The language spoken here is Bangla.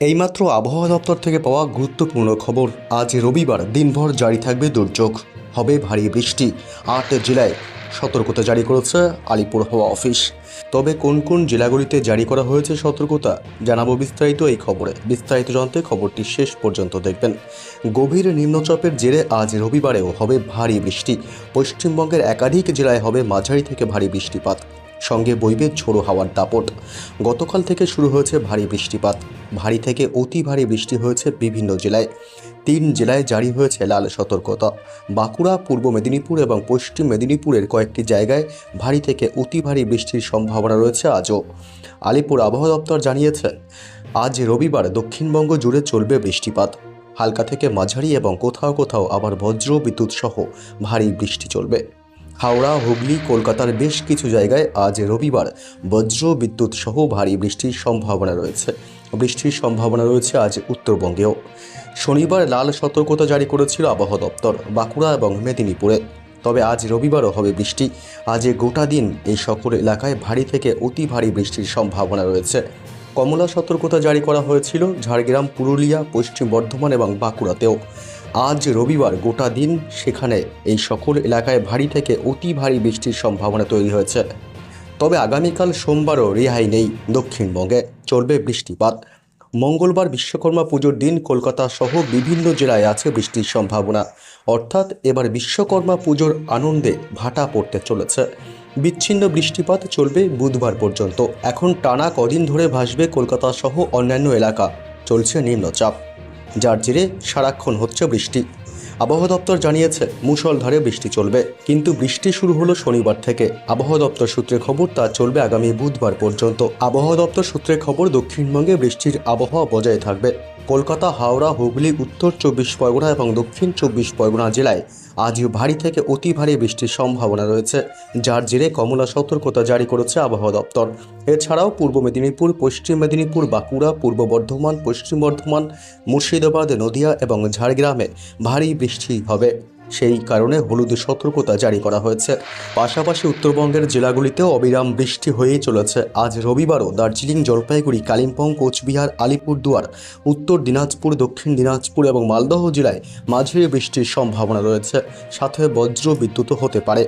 এইমাত্র আবহাওয়া দপ্তর থেকে পাওয়া গুরুত্বপূর্ণ খবর, আজ রবিবার দিনভর জারি থাকবে দুর্যোগ। হবে ভারী বৃষ্টি। আট জেলায় সতর্কতা জারি করেছে আলিপুর হাওয়া অফিস। তবে কোন কোন জেলাগুলিতে জারি করা হয়েছে সতর্কতা, জানাব বিস্তারিত এই খবরে। বিস্তারিত জানতে খবরটি শেষ পর্যন্ত দেখবেন। গভীর নিম্নচাপের জেরে আজ রবিবারেও হবে ভারী বৃষ্টি। পশ্চিমবঙ্গের একাধিক জেলায় হবে মাঝারি থেকে ভারী বৃষ্টিপাত। সঙ্গে বইবে ঝোড়ো হাওয়ার দাপট। গতকাল থেকে শুরু হয়েছে ভারী বৃষ্টিপাত। ভারী থেকে অতি ভারী বৃষ্টি হয়েছে বিভিন্ন জেলায়। তিন জেলায় জারি হয়েছে লাল সতর্কতা। বাঁকুড়া, পূর্ব মেদিনীপুর এবং পশ্চিম মেদিনীপুরের কয়েকটি জায়গায় ভারী থেকে অতি ভারী বৃষ্টির সম্ভাবনা রয়েছে আজও। আলিপুর আবহাওয়া দপ্তর জানিয়েছে, আজ রবিবার দক্ষিণবঙ্গ জুড়ে চলবে বৃষ্টিপাত। হালকা থেকে মাঝারি এবং কোথাও কোথাও আবার বজ্র, বিদ্যুৎ সহ ভারী বৃষ্টি চলবে। হাওড়া, হুগলি, কলকাতার বেশ কিছু জায়গায় আজ রবিবার বজ্র বিদ্যুৎ সহ ভারী বৃষ্টির সম্ভাবনা রয়েছে। বৃষ্টির সম্ভাবনা রয়েছে আজ উত্তরবঙ্গেও। শনিবার লাল সতর্কতা জারি করেছিল আবহাওয়া দপ্তর বাঁকুড়া এবং মেদিনীপুরে। তবে আজ রবিবারও হবে বৃষ্টি। আজ গোটা দিন এই সকল এলাকায় ভারী থেকে অতি ভারী বৃষ্টির সম্ভাবনা রয়েছে। কমলা সতর্কতা জারি করা হয়েছিল ঝাড়গ্রাম, পুরুলিয়া, পশ্চিম বর্ধমান এবং বাঁকুড়াতেও। আজ রবিবার গোটা দিন সেখানে এই সকল এলাকায় ভারী থেকে অতি ভারী বৃষ্টির সম্ভাবনা তৈরি হয়েছে। তবে আগামীকাল সোমবারও রেহাই নেই দক্ষিণবঙ্গে, চলবে বৃষ্টিপাত। মঙ্গলবার বিশ্বকর্মা পুজোর দিন কলকাতা সহ বিভিন্ন জেলায় আছে বৃষ্টির সম্ভাবনা। অর্থাৎ এবার বিশ্বকর্মা পুজোর আনন্দে ভাটা পড়তে চলেছে। বিচ্ছিন্ন বৃষ্টিপাত চলবে বুধবার পর্যন্ত। এখন টানা কদিন ধরে ভাসবে কলকাতা সহ অন্যান্য এলাকা। চলছে নিম্নচাপ। যার জেরে সারাক্ষণ হচ্ছে বৃষ্টি। আবহাওয়া দপ্তর জানিয়েছে, মুষলধারে বৃষ্টি চলবে। কিন্তু বৃষ্টি শুরু হলো শনিবার থেকে। আবহাওয়া দপ্তর সূত্রে খবর, তা চলবে আগামী বুধবার পর্যন্ত। আবহাওয়া দপ্তর সূত্রে খবর, দক্ষিণবঙ্গে বৃষ্টির আবহাওয়া বজায় থাকবে। কলকাতা, হাওড়া, হুগলি, উত্তর চব্বিশ পরগনা এবং দক্ষিণ চব্বিশ পরগনা জেলায় আজও ভারী থেকে অতি ভারী বৃষ্টির সম্ভাবনা রয়েছে, যার জেরে কমলা সতর্কতা জারি করেছে আবহাওয়া দপ্তর। এছাড়াও পূর্ব মেদিনীপুর, পশ্চিম মেদিনীপুর, বাঁকুড়া, পূর্ব বর্ধমান, পশ্চিম বর্ধমান, মুর্শিদাবাদ, নদিয়া এবং ঝাড়গ্রামে ভারী বৃষ্টি হবে। সেই কারণে হলুদ সতর্কতা জারি করা হয়েছে। পাশাপাশি উত্তরবঙ্গের জেলাগুলিতেও অবিরাম বৃষ্টি হয়েই চলেছে। আজ রবিবারও দার্জিলিং, জলপাইগুড়ি, কালিম্পং, কোচবিহার, আলিপুরদুয়ার, উত্তর দিনাজপুর, দক্ষিণ দিনাজপুর এবং মালদহ জেলায় মাঝারি বৃষ্টির সম্ভাবনা রয়েছে। সাথে বজ্র বিদ্যুৎ হতে পারে।